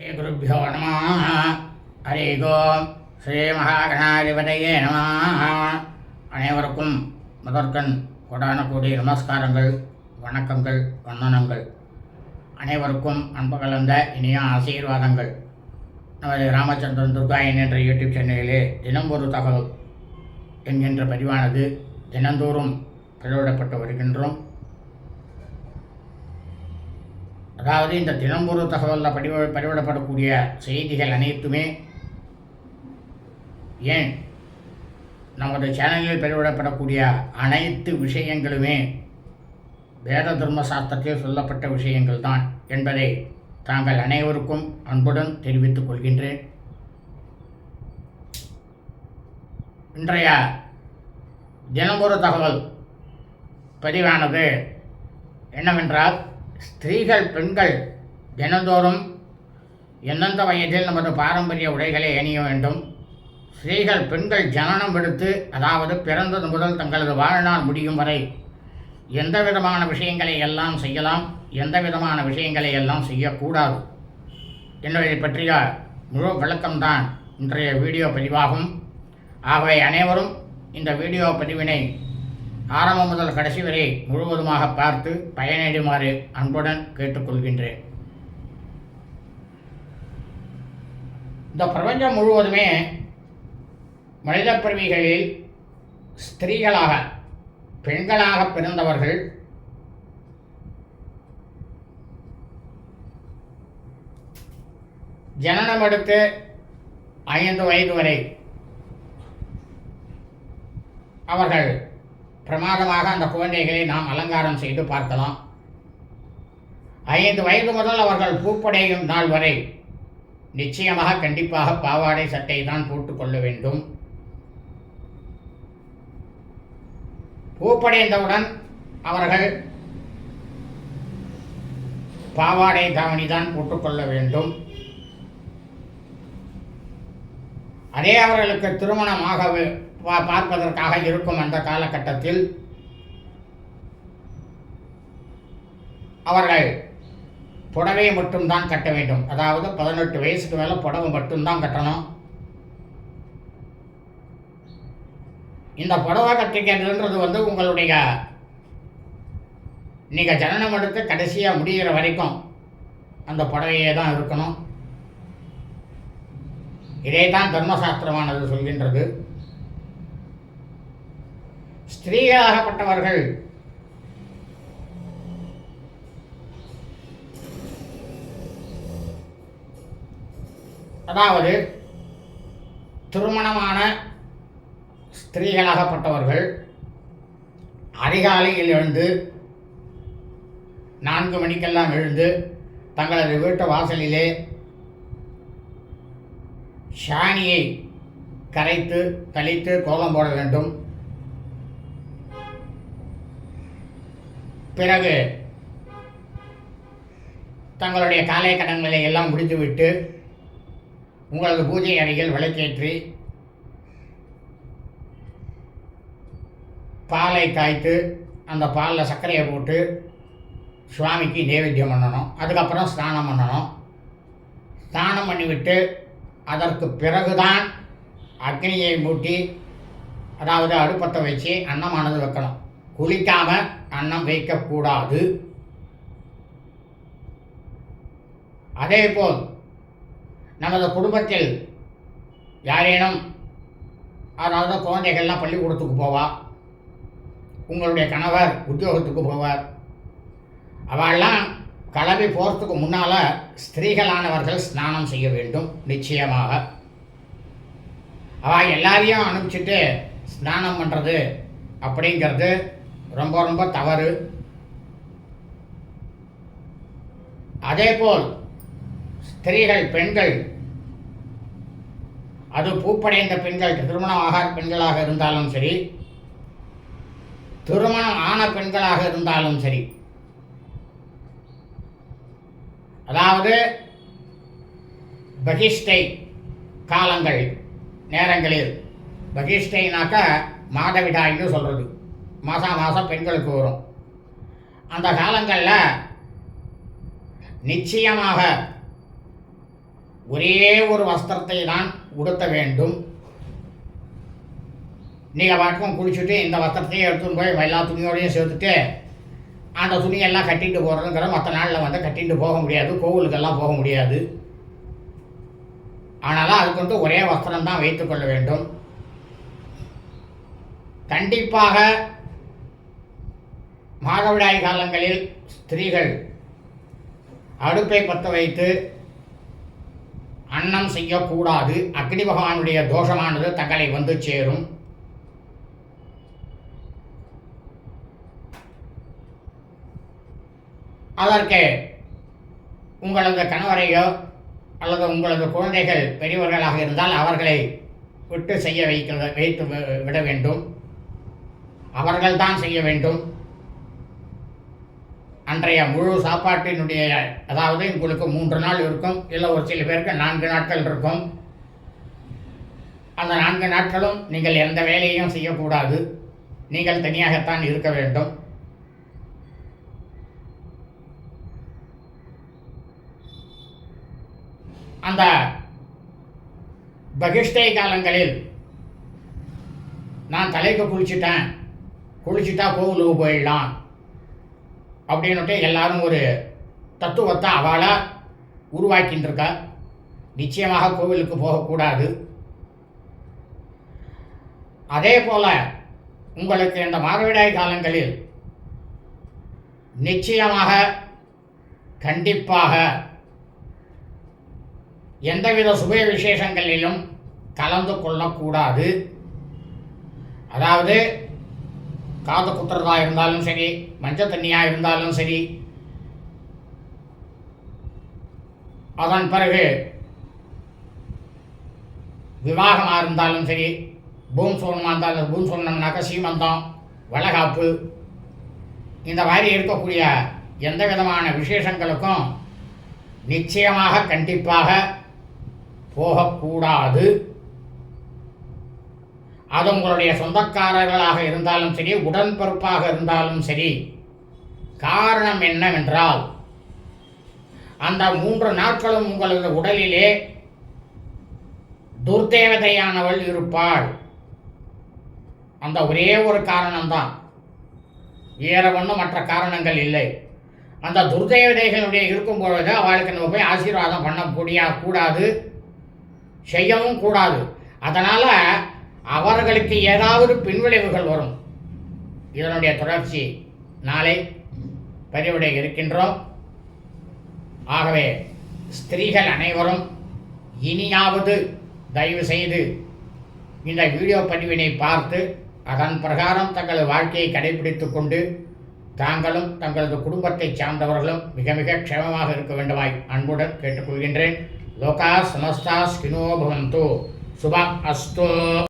ஸ்ரீகுருப்போ நம ஹரி ஓம் ஸ்ரீ மகாகணாதிபதையே நம அனைவருக்கும் முதற்கண் கொடான நமஸ்காரங்கள் வணக்கங்கள் வந்தனங்கள். அனைவருக்கும் அன்பு கலந்த இனிய ஆசீர்வாதங்கள். நமது ராமச்சந்திரன் துர்காயன் என்ற யூடியூப் சேனலிலே தினம் ஒரு தகவல் என்கின்ற பதிவானது தினந்தோறும் பிளவிடப்பட்டு வருகின்றோம். அதாவது இந்த தினம்பொரு தகவலில் படிவ பதிவிடப்படக்கூடிய செய்திகள் அனைத்துமே ஏன் நமது சேனலில் பதிவிடப்படக்கூடிய அனைத்து விஷயங்களுமே வேத தர்ம சாஸ்திரத்தில் சொல்லப்பட்ட விஷயங்கள் தான் என்பதை தாங்கள் அனைவருக்கும் அன்புடன் தெரிவித்துக் கொள்கின்றேன். இன்றைய தினமொரு தகவல் பதிவானது என்னவென்றால் ஸ்திரீகள் பெண்கள் தினந்தோறும் எந்தெந்த வயதில் நமது பாரம்பரிய உடைகளை அணிய வேண்டும்? ஸ்திரீகள் பெண்கள் ஜனனம் எடுத்து அதாவது பிறந்தது முதல் தங்களது வாழ்நாள் முடியும் வரை எந்த விதமான விஷயங்களை எல்லாம் செய்யலாம்? எந்த விதமான விஷயங்களை எல்லாம் செய்யக்கூடாது? என்பதை பற்றிய முழு விளக்கம்தான் இன்றைய வீடியோ பதிவாகும். ஆகவே அனைவரும் இந்த வீடியோ பதிவினை ஆரம்பம் முதல் கடைசி வரை முழுவதுமாக பார்த்து பயனிடுமாறு அன்புடன் கேட்டுக்கொள்கின்றேன். இந்த பிரபஞ்சம் முழுவதுமே மனித பிறவிகளில் ஸ்திரீகளாக பெண்களாக பிறந்தவர்கள் ஜனனம் எடுத்து ஐந்து வயது வரை அவர்கள் பிரமாதமாக அந்த குழந்தைகளை நாம் அலங்காரம் செய்து பார்க்கலாம். ஐந்து வயது முதல் அவர்கள் பூப்படையும் நாள் வரை நிச்சயமாக கண்டிப்பாக பாவாடை சட்டை தான் போட்டுக்கொள்ள வேண்டும். பூப்படைந்தவுடன் அவர்கள் பாவாடை தாவணி தான் போட்டுக்கொள்ள வேண்டும். அதே அவர்களுக்கு திருமணமாக பார்ப்பதற்காக இருக்கும் அந்த காலகட்டத்தில் அவர்கள் புடவையை மட்டும்தான் கட்ட வேண்டும். அதாவது பதினெட்டு வயசுக்கு மேலே புடவை மட்டும்தான் கட்டணும். இந்த புடவை கட்டிக்கிறதுன்றது வந்து உங்களுடைய நீங்கள் ஜனனம் எடுத்து கடைசியாக முடிகிற வரைக்கும் அந்த புடவையே தான் இருக்கணும். இதே தான் தர்மசாஸ்திரமானது சொல்கின்றது. ஸ்திரீகளாகப்பட்டவர்கள். அதாவது திருமணமான ஸ்திரீகளாகப்பட்டவர்கள் அதிகாலையில் எழுந்து நான்கு மணிக்கெல்லாம் எழுந்து தங்களது வீட்டு வாசலிலே சாணியை கரைத்து கழித்து கோலம் போட வேண்டும். பிறகு தங்களுடைய காலை கடன்களை எல்லாம் முடித்துவிட்டு உங்களது பூஜை அறையில் விளக்கேற்றி பாலை காய்த்து அந்த பாலில் சர்க்கரையை போட்டு சுவாமிக்கு நைவேத்தியம் பண்ணணும். அதுக்கப்புறம் ஸ்நானம் பண்ணணும். ஸ்நானம் பண்ணிவிட்டு அதற்கு பிறகுதான் அக்னியை மூட்டி அதாவது அடுப்பத்தை வச்சு அன்னமானது வைக்கணும். குளிக்காம அன்னம் வைக்கக்கூடாது. அதேபோல் நமது குடும்பத்தில் யாரேனும் அதாவது குழந்தைகள்லாம் பள்ளிக்கூடத்துக்கு போவா உங்களுடைய கணவர் உத்தியோகத்துக்கு போவார் அவெல்லாம் கிளம்பி போகிறதுக்கு முன்னால் ஸ்திரீகளானவர்கள் ஸ்நானம் செய்ய வேண்டும் நிச்சயமாக. அவள் எல்லாரையும் அனுப்பிச்சிட்டு ஸ்நானம் பண்ணுறது அப்படிங்கிறது ரொம்ப ரொம்ப தவறு. அதேபோல் ஸ்திரீகள் பெண்கள் அது பூப்படைந்த பெண்கள் திருமணம் ஆகாத பெண்களாக இருந்தாலும் சரி திருமணம் ஆன பெண்களாக இருந்தாலும் சரி அதாவது பகிஷ்டை காலங்கள் நேரங்களில். பகிஷ்டைனாக்கா மாதவிடாய்னு சொல்கிறது மாதம் மாதம் பெண்களுக்கு வரும். அந்த காலங்களில் நிச்சயமாக ஒரே ஒரு வஸ்திரத்தை தான் உடுத்த வேண்டும். நீங்கள் வாட்டுக்கும் குளிச்சுட்டு இந்த வஸ்திரத்தையும் எடுத்துன்னு போய் எல்லா துணியோடையும் சேர்த்துட்டு அந்த துணியெல்லாம் கட்டிட்டு போகிறதுங்கிற மற்ற நாளில் வந்து கட்டிட்டு போக முடியாது. கோவிலுக்கெல்லாம் போக முடியாது. ஆனாலும் அதுக்கு வந்து ஒரே வஸ்திரம் தான் வைத்துக்கொள்ள வேண்டும். கண்டிப்பாக மாதவிடாய் காலங்களில் ஸ்திரீகள் அடுப்பை பற்ற வைத்து அன்னம் செய்யக்கூடாது. அக்னி பகவானுடைய தோஷமானது தங்களை வந்து சேரும். அதற்கு உங்களது கணவரையோ அல்லது உங்களது குழந்தைகள் பெரியவர்களாக இருந்தால் அவர்களை விட்டு செய்ய வைக்க வைத்து வி- விட வேண்டும். அவர்கள்தான் செய்ய வேண்டும். அன்றைய முழு சாப்பாட்டினுடைய அதாவது உங்களுக்கு மூன்று நாள் இருக்கும் இல்லை ஒரு சில பேருக்கு நான்கு நாட்கள் இருக்கும். அந்த நான்கு நாட்களும் நீங்கள் எந்த வேலையும் செய்யக்கூடாது. நீங்கள் தனியாகத்தான் இருக்க வேண்டும். அந்த பகிஷ்டை காலங்களில் நான் தலைக்கு குளிச்சுட்டேன். குளிச்சுட்டா கோவிலுக்கு போயிடலாம். அப்படின்னுட்டு எல்லாரும் ஒரு தத்துவத்தை அவளாக உருவாக்கின்னு இருக்கா நிச்சயமாக கோவிலுக்கு போகக்கூடாது. அதே போல் உங்களுக்கு இந்த மாதவிடாய் காலங்களில் நிச்சயமாக கண்டிப்பாக எந்தவித சுப விசேஷங்களிலும் கலந்து கொள்ளக்கூடாது. அதாவது காது குத்துறதா இருந்தாலும் சரி மஞ்சள் தண்ணியாக இருந்தாலும் சரி. அதன் பிறகு விவாகமாக இருந்தாலும் சரி பூம் சோனமாக இருந்தாலும் பூம் சோனம்னாக்கா சீமந்தம் வளகாப்பு. இந்த மாதிரி இருக்கக்கூடிய எந்த விதமான விசேஷங்களுக்கும் நிச்சயமாக கண்டிப்பாக போகக்கூடாது. அது உங்களுடைய சொந்தக்காரர்களாக இருந்தாலும் சரி உடன்பிறப்பாக இருந்தாலும் சரி. காரணம் என்னவென்றால் அந்த மூன்று நாட்களும் உங்களது உடலிலே துர்தேவதையானவள் இருப்பாள். அந்த ஒரே ஒரு காரணம்தான். வேற ஒன்றும் மற்ற காரணங்கள் இல்லை. அந்த துர்தேவதைகளுடைய இருக்கும் பொழுது அவளுக்கு நம்ம போய் ஆசீர்வாதம் பண்ண முடியா கூடாது செய்யவும் கூடாது. அதனால் அவர்களுக்கு ஏதாவது பின்விளைவுகள் வரும். இதனுடைய தொடர்ச்சி நாளை பதிவிட இருக்கின்றோம். ஆகவே ஸ்திரீகள் அனைவரும் இனியாவது தயவு செய்து இந்த வீடியோ பதிவினை பார்த்து அதன் பிரகாரம் தங்களது வாழ்க்கையை கடைபிடித்து கொண்டு தாங்களும் தங்களது குடும்பத்தைச் சார்ந்தவர்களும் மிக மிக க்ஷேமமாக இருக்க வேண்டுமாய் அன்புடன் கேட்டுக்கொள்கின்றேன். லோகா சமஸ்தா ஸ்கினோ சுபா சுபம்